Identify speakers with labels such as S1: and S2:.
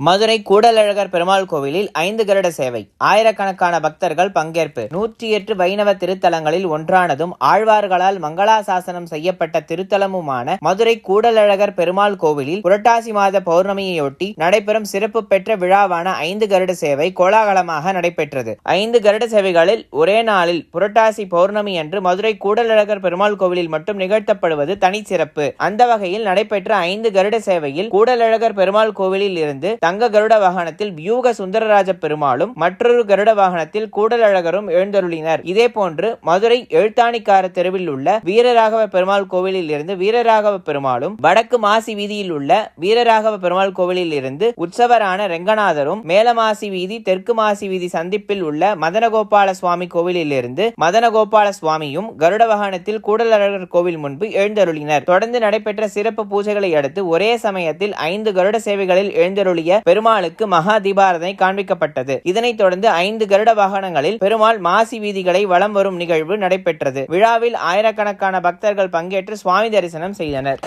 S1: மதுரை கூடலழகர் பெருமாள் கோவிலில் ஐந்து கருட சேவை. ஆயிரக்கணக்கான பக்தர்கள் பங்கேற்பு. நூற்றி எட்டு வைணவ திருத்தலங்களில் ஒன்றானதும் ஆழ்வார்களால் மங்களாசாசனம் செய்யப்பட்ட திருத்தலமுமான மதுரை கூடலழகர் பெருமாள் கோவிலில் புரட்டாசி மாத பௌர்ணமியையொட்டி நடைபெறும் சிறப்பு பெற்ற விழாவான ஐந்து கருட சேவை கோலாகலமாக நடைபெற்றது. ஐந்து கருட சேவைகளில் ஒரே நாளில் புரட்டாசி பௌர்ணமி அன்று மதுரை கூடலழகர் பெருமாள் கோவிலில் மட்டும் நிகழ்த்தப்படுவது தனி சிறப்பு அந்த வகையில் நடைபெற்ற ஐந்து கருட சேவையில் கூடலழகர் பெருமாள் கோவிலில் இருந்து தங்க கருட வாகனத்தில் வியூக சுந்தரராஜ பெருமாளும் மற்றொரு கருட வாகனத்தில் கூடலழகரும் எழுந்தருளினர். இதே போன்று மதுரை எழுத்தாணிக்கார தெருவில் உள்ள வீரராகவ பெருமாள் கோவிலில் இருந்து வீரராகவ பெருமாளும் வடக்கு மாசி வீதியில் உள்ள வீரராகவ பெருமாள் கோவிலில் இருந்து உற்சவரான ரெங்கநாதரும் மேலமாசி வீதி தெற்கு மாசி வீதி சந்திப்பில் உள்ள மதனகோபால சுவாமி கோவிலில் இருந்து மதனகோபால சுவாமியும் கருட வாகனத்தில் கூடலழகர் கோவில் முன்பு எழுந்தருளினர். தொடர்ந்து நடைபெற்ற சிறப்பு பூஜைகளை அடுத்து ஒரே சமயத்தில் ஐந்து கருட சேவைகளில் எழுந்தருளிய பெருமாளுக்கு மகா தீபாரதனை காண்பிக்கப்பட்டது. இதனைத் தொடர்ந்து ஐந்து கருட வாகனங்களில் பெருமாள் மாசி வீதிகளை வலம் வரும் நிகழ்வு நடைபெற்றது. விழாவில் ஆயிரக்கணக்கான பக்தர்கள் பங்கேற்று சுவாமி தரிசனம் செய்தனர்.